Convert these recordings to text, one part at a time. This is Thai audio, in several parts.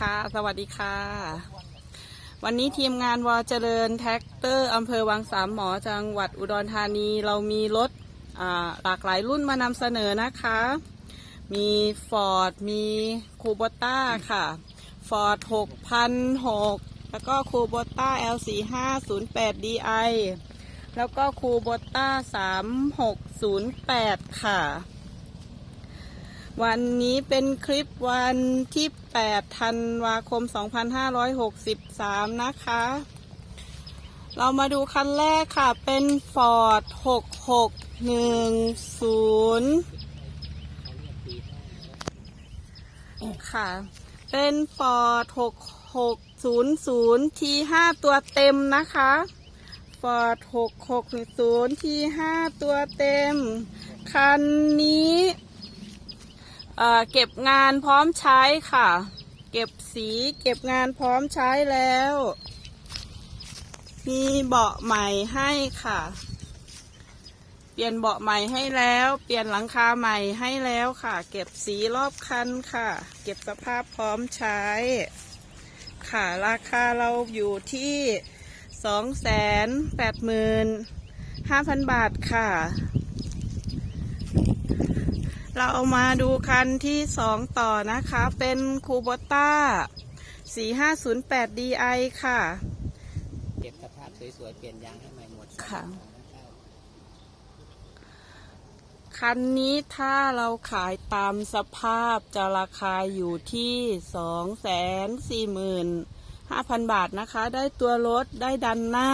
ค่ะ สวัสดีค่ะ วันนี้ทีมงานวอเจริญแท็กเตอร์อำเภอวังสามหมอจังหวัดอุดรธานี เรามีรถหลากหลายรุ่นมานำเสนอนะคะ มีฟอร์ดมีคูโบต้าค่ะฟอร์ด6,006แล้วก็คูโบต้า L4508 DI แล้วก็คูโบต้า 3608 ค่ะ วันนี้เป็นคลิปวันที่ 8 ธันวาคม 2563 นะคะ เรามาดูคันแรกค่ะ เป็น Ford 6610 ค่ะ เป็น Ford 6600 T5 ตัวเต็มนะคะ Ford 6610 T5 ตัวเต็ม คันนี้ เอ่อเก็บงานพร้อมใช้ค่ะ เก็บสีเก็บงานพร้อมใช้แล้ว มีเบาะใหม่ให้ค่ะ เปลี่ยนเบาะใหม่ให้แล้ว เปลี่ยนหลังคาใหม่ให้แล้วค่ะ เก็บสีรอบคันค่ะ เก็บสภาพพร้อมใช้ ค่ะราคาเราอยู่ที่สองแสนแปดหมื่นห้าพันบาทค่ะ เราเอามาดูคันที่สองต่อนะคะ เป็นคูโบต้า 4508 DI ค่ะ เก็บสภาพสวยๆ เปลี่ยนยางให้ใหม่หมดค่ะ คันนี้ถ้าเราขายตามสภาพจะราคาอยู่ที่สองแสนสี่หมื่นห้าพันบาทนะคะ ได้ตัวรถ ได้ดันหน้า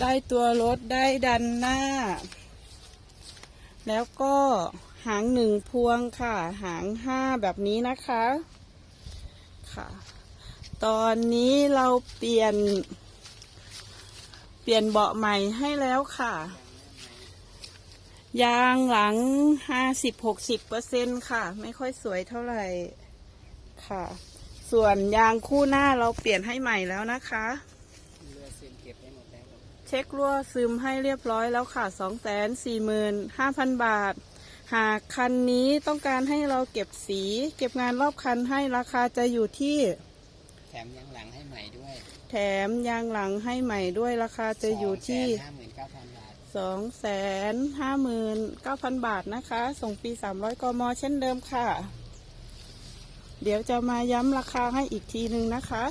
ได้ตัวรถ ได้ดันหน้า แล้วก็หางหนึ่งพวงค่ะ หางห้าแบบนี้นะคะค่ะ ตอนนี้เราเปลี่ยน เปลี่ยนเบาะใหม่ให้แล้วค่ะ ยางหลังห้าสิบหกสิบเปอร์เซ็นค่ะ ไม่ค่อยสวยเท่าไหร่ค่ะ ส่วนยางคู่หน้าเราเปลี่ยนให้ใหม่แล้วนะคะ ช็ครั่วซึมให้เรียบร้อยแล้วค่ะสองแสนสี่หมื่นห้าพันบาท หากคันนี้ต้องการให้เราเก็บสี เก็บงานรอบคันให้ราคาจะอยู่ที่ แถมยางหลังให้ใหม่ด้วยแถมยางหลังให้ใหม่ด้วยราคาจะอยู่ที่ ห้าหมื่นเก้าพันบาทสองแสนห้าหมื่นเก้าพันบาทนะคะ ส่งปีสามร้อยกม เช่นเดิมค่ะ เดี๋ยวจะมาย้ำราคาให้อีกทีหนึ่งนะคะ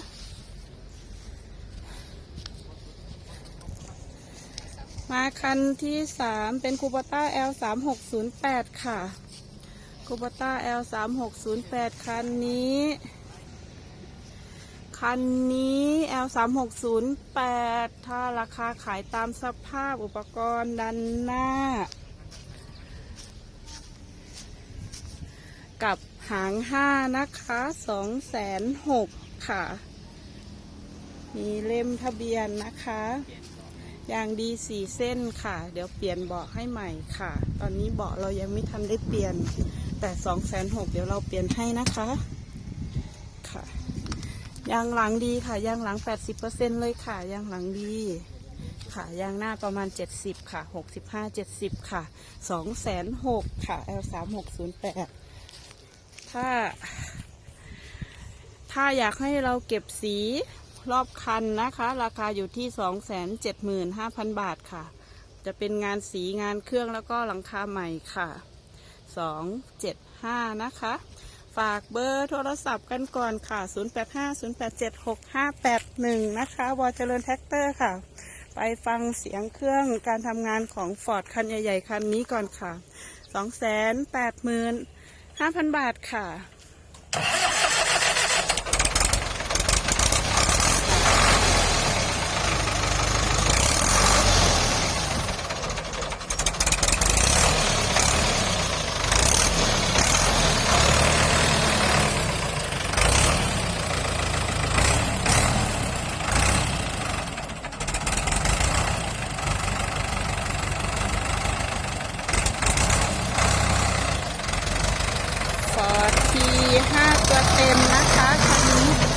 มาคันที่สามเป็นคูปต้า L สามหกศูนย์แปดค่ะคูปต้า L สามหกศูนย์แปดคันนี้ คันนี้ L สามหกศูนย์แปดถ้าราคาขายตามสภาพอุปกรณ์ดันหน้า กับหางห้านะคะสองแสนหกค่ะ มีเล่มทะเบียนนะคะ ย่างดีสี่เส้นค่ะ เดี๋ยวเปลี่ยนเบาะให้ใหม่ค่ะ ตอนนี้เบาะเรายังไม่ทันได้เปลี่ยน แต่สองแสนหกเดี๋ยวเราเปลี่ยนให้นะคะค่ะ ยางหลังดีค่ะ ยางหลัง80%เปอร์เซ็นเลยค่ะ ยางหลังดีค่ะ ยางหน้าประมาณ 70 ค่ะ 65 70 ค่ะ2 6 0 0ค่ะ L 3 6 0 8ถ้า ถ้าอยากให้เราเก็บสี รอบคันนะคะ ราคาอยู่ที่ 275,000 บาทค่ะ จะเป็นงานสีงานเครื่องแล้วก็หลังคาใหม่ค่ะ 275 นะคะ ฝากเบอร์โทรศัพท์กันก่อนค่ะ 0850876581 นะคะวอเจริญแท็กเตอร์ค่ะ ไปฟังเสียงเครื่องการทำงานของฟอร์ดคันใหญ่ ๆ คันนี้ก่อนค่ะ 285,000 บาทค่ะ ฟ ทีห้าตัวเต็มนะคะคันนี้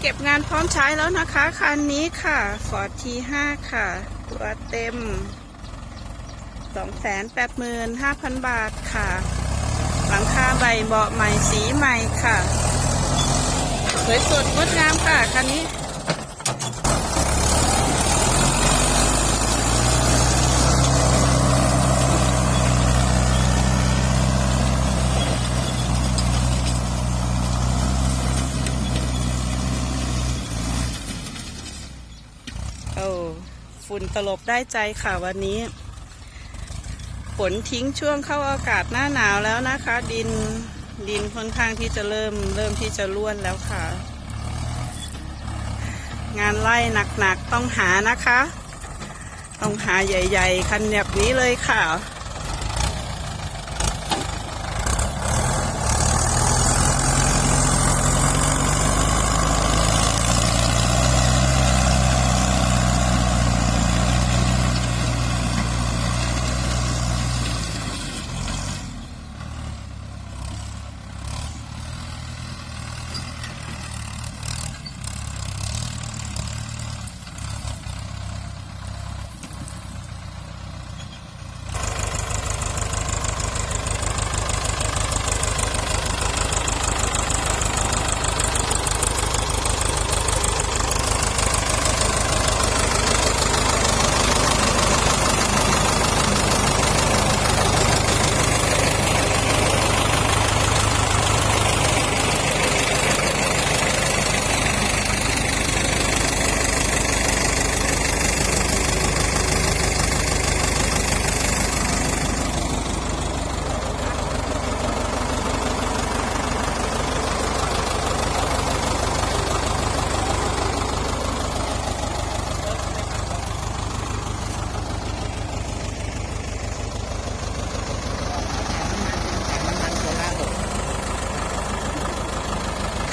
เก็บงานพร้อมใช้แล้วนะคะ คันนี้ค่ะ Ford T5 ค่ะ ตัวเต็ม 285,000 บาทค่ะ หลังคาใบเบาะใหม่สีใหม่ค่ะ สวยสดงดงามค่ะ คันนี้ โอ้ ฝุ่นตลบได้ใจค่ะวันนี้ฝนทิ้งช่วงเข้าอากาศหน้าหนาวแล้วนะคะ ดินดินค่อนข้างที่จะเริ่มเริ่มที่จะร่วนแล้วค่ะ งานไล่หนักๆต้องหานะคะ ต้องหาใหญ่ ๆ คันแบบนี้เลยค่ะ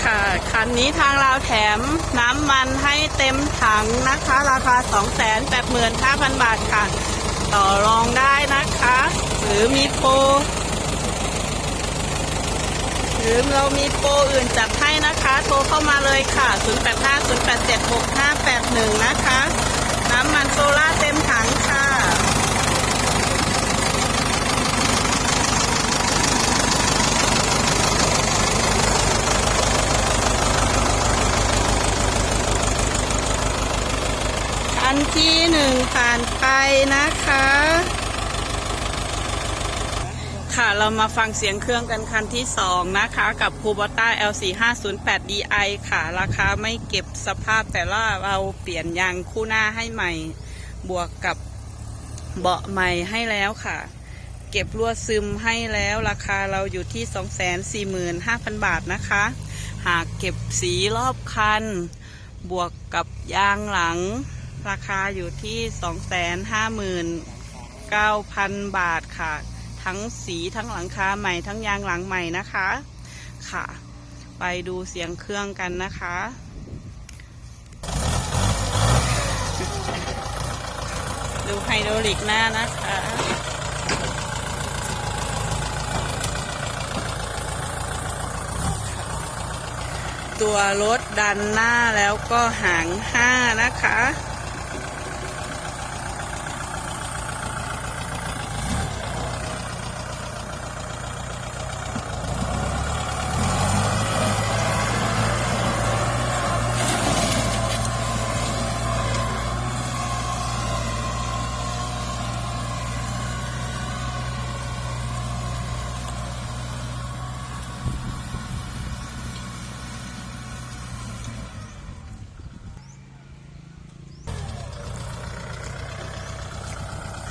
ค่ะ คั นี้ทางเราแถมน้ำมันให้เต็มถังนะคะ ราคา 285,000 บาทค่ะ ต่อรองได้นะคะ หรือมีโปรหรือเรามีโปรอื่นจัดให้นะคะ โทรเข้ามาเลยค่ะ 0850876581 นะคะ น้ำมันโซล่าเต็มถังค่ะ อันที่หนึ่งผ่านไปนะคะ ค่ะเรามาฟังเสียงเครื่องกันคันที่สองนะคะ กับ Kubota L4508DI ค่ะ ราคาไม่เก็บสภาพแต่ละเราเปลี่ยนยางคู่หน้าให้ใหม่ บวกกับเบาะใหม่ให้แล้วค่ะ เก็บลวซึมให้แล้วราคาเราอยู่ที่ 245,000 บาทนะคะ หากเก็บสีรอบคันบวกกับยางหลัง ราคาอยู่ที่ 259,000 บาทค่ะ ทั้งสีทั้งหลังคาใหม่ทั้งยางหลังใหม่นะคะค่ะ ไปดูเสียงเครื่องกันนะคะดูไฮดรอลิกหน้านะคะตัวรถดันหน้าแล้วก็หางห้านะคะ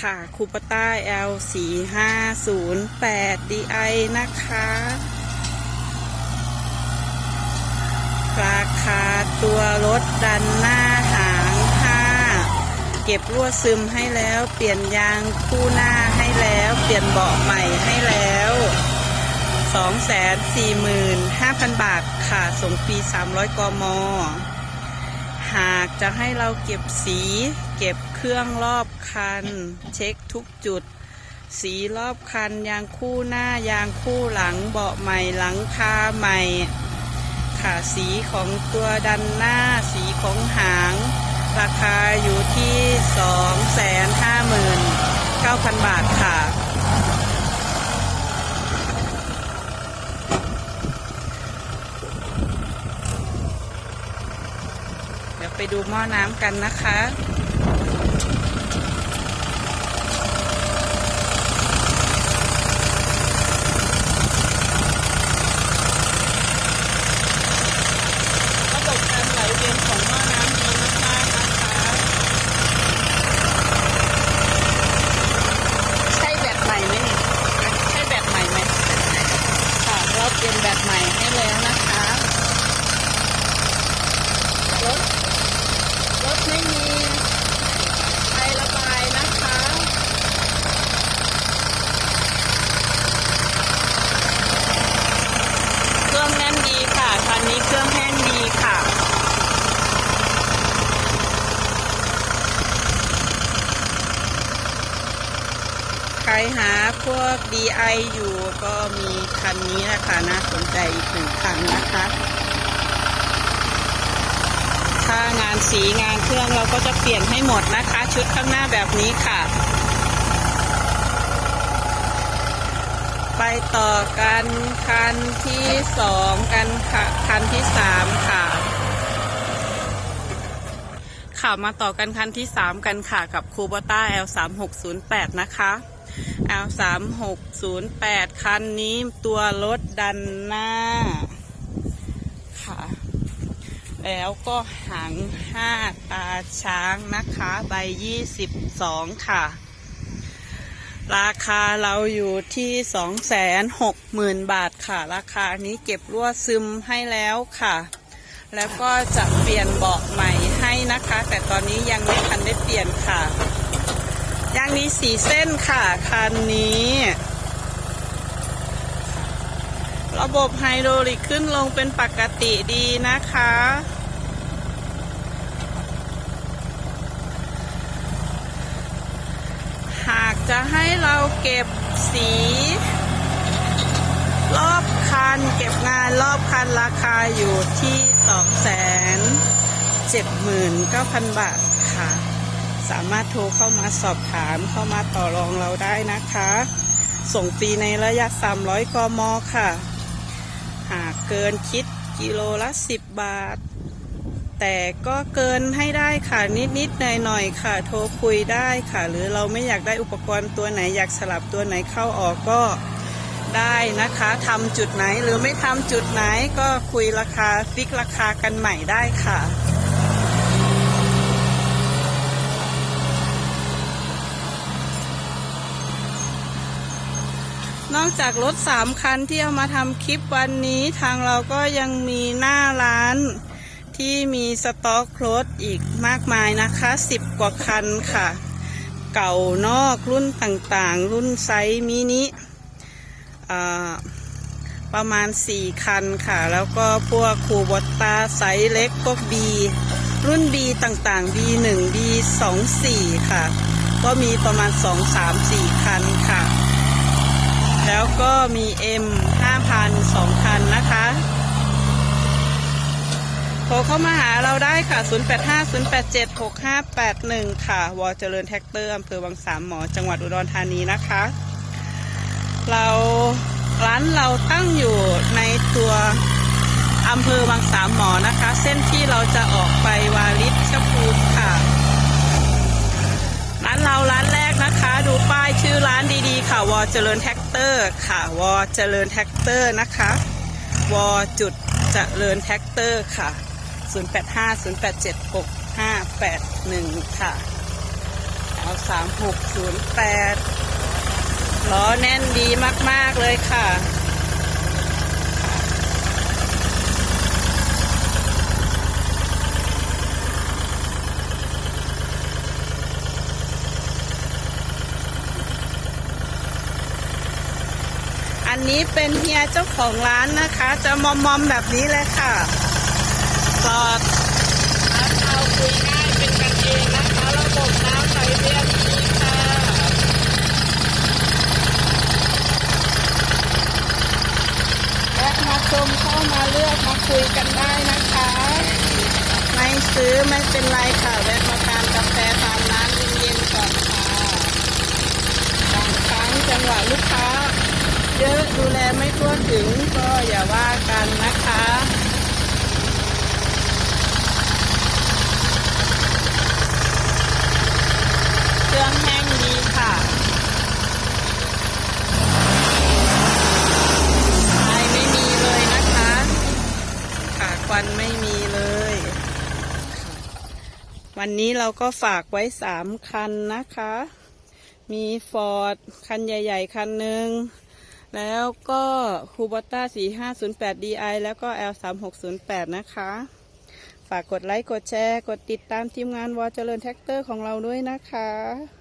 ค่ะคูปต้า L 4 5 0 8 DI นะคะ ราคาตัวรถดันหน้าหางห้าเก็บลวซึมให้แล้ว เปลี่ยนยางคู่หน้าให้แล้ว เปลี่ยนเบาะใหม่ให้แล้ว 245,000 บาทค่ะ ส่งฟรี300 กม หากจะให้เราเก็บสีเก็บ เครื่องรอบคัน เช็คทุกจุด สีรอบคัน ยางคู่หน้ายางคู่หลังเบาะใหม่หลังคาใหม่ ค่ะสีของตัวดันหน้า สีของหาง ราคาอยู่ที่ 259,000 บาทค่ะ เดี๋ยวไปดูหม้อน้ำกันนะคะระบบการไหลเวียนของหม้อน้ำดีมากๆนะคะ ใช่แบบใหม่ไหมนี่ใช่แบบใหม่ไหมค่ะเราเปลี่ยนแบบใหม่ให้ แล้วนะคะรถรถไม่มีไอระบายนะคะเครื่องแน่นดีค่ะคันนี้เครื่องแห้งดีค่ะใครหาพวก DI อยู่ มีคันนี้นะคะน่าสนใจอีกหนึ่งคันนะคะ ถ้างานสีงานเครื่องเราก็จะเปลี่ยนให้หมดนะคะ ชุดข้างหน้าแบบนี้ค่ะ ไปต่อกันคันที่สองกันค่ะคันที่สามค่ะค่ะมาต่อกันคันที่สามกันค่ะ กับคูบต้า L3608 นะคะ L 3 6 0 8นะคะ L 3 6 0 8คันนี้ตัวรถดันหน้า ค่ะ แล้วก็หางห้าตาช้างนะคะ ใบยี่สิบสองค่ะ ราคาเราอยู่ที่สองแสนหกหมื่นบาทค่ะ ราคานี้เก็บรั่วซึมให้แล้วค่ะ แล้วก็จะเปลี่ยนเบาะใหม่ให้นะคะ แต่ตอนนี้ยังไม่ทันได้เปลี่ยนค่ะ ยางนี้สีเส้นค่ะ คันนี้ ระบบไฮโดรลิกขึ้นลงเป็นปกติดีนะคะ หากจะให้เราเก็บสี รอบคันเก็บงานรอบคันราคาอยู่ที่สองแสนเจ็ดหมื่นเก้าพันบาทค่ะ สามารถโทรเข้ามาสอบถามเข้ามาต่อรองเราได้นะคะ ส่งฟรีในระยะ 300 กม ค่ะ หากเกินคิดกิโลละ 10 บาท แต่ก็เกินให้ได้ค่ะนิดๆหน่อยๆค่ะ โทรคุยได้ค่ะ หรือเราไม่อยากได้อุปกรณ์ตัวไหนอยากสลับตัวไหนเข้าออกก็ได้นะคะทำจุดไหนหรือไม่ทำจุดไหนก็คุยราคาฟิกราคากันใหม่ได้ค่ะ นอกจากรถสามคันที่เอามาทำคลิปวันนี้ทางเราก็ยังมีหน้าร้านที่มีสต็อกรถอีกมากมายนะคะสิบกว่าคันค่ะ เก่านอกรุ่นต่างๆ รุ่นไซส์มินิประมาณ 4 คันค่ะ แล้วก็พวกคูบอตตาไซส์เล็กพวก B รุ่น B ต่างๆ B1 B24 ค่ะ ก็มีประมาณ 2 3 4 คันค่ะ แล้วก็มี M 5,000 2,000 นะคะโทรเข้ามาหาเราได้ค่ะ 0850876581 ค่ะ วอเจริญแท็กเตอร์อำเภอวังสามหมอ จังหวัดอุดรธานีนะคะ เราร้านเราตั้งอยู่ในตัวอำเภอวังสามหมอนะคะ เส้นที่เราจะออกไปวาริชภูมิค่ะ ร้านเราร้านแร ป้ายชื่อร้านดีๆ ค่ะวอเจริญแท็กเตอร์ค่ะวอเจริญแท็กเตอร์นะคะวอจุดเจริญแท็กเตอร์ค่ะ 0850876581 ค่ะเอา3608ล้อแน่นดีมาก ๆ เลยค่ะ นนี้เป็นเฮียเจ้าของร้านนะคะ จะมอมมอมแบบนี้เลยค่ะปลอดน้ำเอาคุยง่ายเป็นกันเองนะคะระบบน้ำไหลเวียนดีค่ะแวะมาชมเข้ามาเลือกมาคุยกันได้นะคะ ไม่ซื้อไม่เป็นไรค่ะแวะมาทานกาแฟทานน้ำเย็นๆก่อนค่ะบางครั้งจังหวะลูกค้า เยอะดูแลไม่ทั่วถึงก็อย่าว่ากันนะคะเครื่องแห้งดีค่ะไฟไม่มีเลยนะคะขาควันไม่มีเลย วันนี้เราก็ฝากไว้สามคันนะคะมีฟอร์ดคันใหญ่ ๆ คันหนึ่ง แล้วก็คูบอต้า 4508 DI แล้วก็ L3608 นะคะ ฝากกดไลค์ กดแชร์ กดติดตามทีมงานวอเจริญแท็กเตอร์ของเราด้วยนะคะ